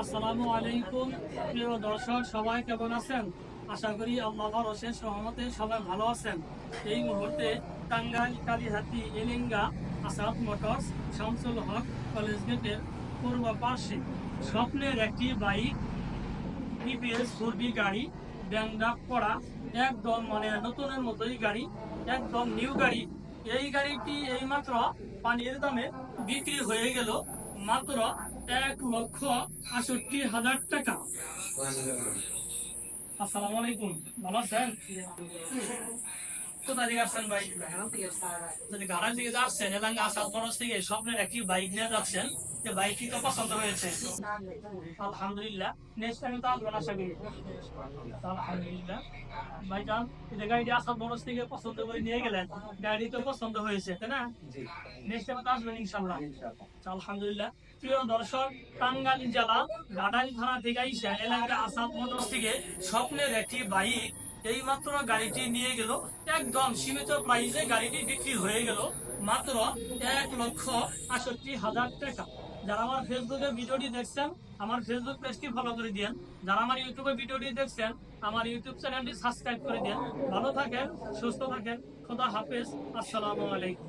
আসসালামু আলাইকুম, প্রিয় দর্শক, সবাই কেমন আছেন? আশা করি আল্লাহর অশেষ সহমতে সবাই ভালো আছেন। এই মুহূর্তে টাঙ্গাইল, কালীহাতি, এলিঙ্গা, আসাদ মোটরস, শামসুল হক কলেজ গেটের পূর্ব পার্শ্বে স্বপ্নের একটি বাইক টিপিএস ফোরবি গাড়ি, ব্যাংডাপ করা, একদম মানে নতুনের মতোই গাড়ি, একদম নিউ গাড়ি। এই গাড়িটি এইমাত্র পানির দামে বিক্রি হয়ে গেল মাত্র এক লক্ষ আষট্টি হাজার টাকা। আসসালামু আলাইকুম। ভালো আছেন? কোথা থেকে আসছেন ভাই? যদি গাড়ার দিকে যাচ্ছেন এবং আসাদ খরচ থেকে স্বপ্নের একটি বাইক নিয়ে যাচ্ছেন যে বাইকটি তো পছন্দ হয়েছে। আলহামদুলিল্লাহ নেক্সট টাইম তো আসবেন আশা করি। আলহামদুলিল্লাহ। ভাইজান এটা গাড়িটি আসাদ বরস থেকে পছন্দ করে নিয়ে গেলেন গাড়ি তো পছন্দ হয়েছে তাই না? নেক্সট টাইম তো আসবেন ইনশাল্লাহ আলহামদুলিল্লাহ। প্রিয় দর্শক টাঙ্গাইল জেলা গাডাইল থানা থেকে আইসা এলাকা আসাদ মোটরস থেকে স্বপ্নের একটি বাইক এই মাত্র গাড়িটি নিয়ে গেল। একদম সীমিত প্রাইসে গাড়িটি বিক্রি হয়ে গেল। মাত্র এক লক্ষ আষট্টি হাজার টাকা। যারা আমার ফেসবুকে ভিডিওটি দেখছেন, আমার ফেসবুক পেজটি ফলো করে দিন যারা আমার ইউটিউবে ভিডিওটি দেখছেন, আমার ইউটিউব চ্যানেলটি সাবস্ক্রাইব করে দিন ভালো থাকেন, সুস্থ থাকেন। খোদা হাফেজ। আসসালামু আলাইকুম।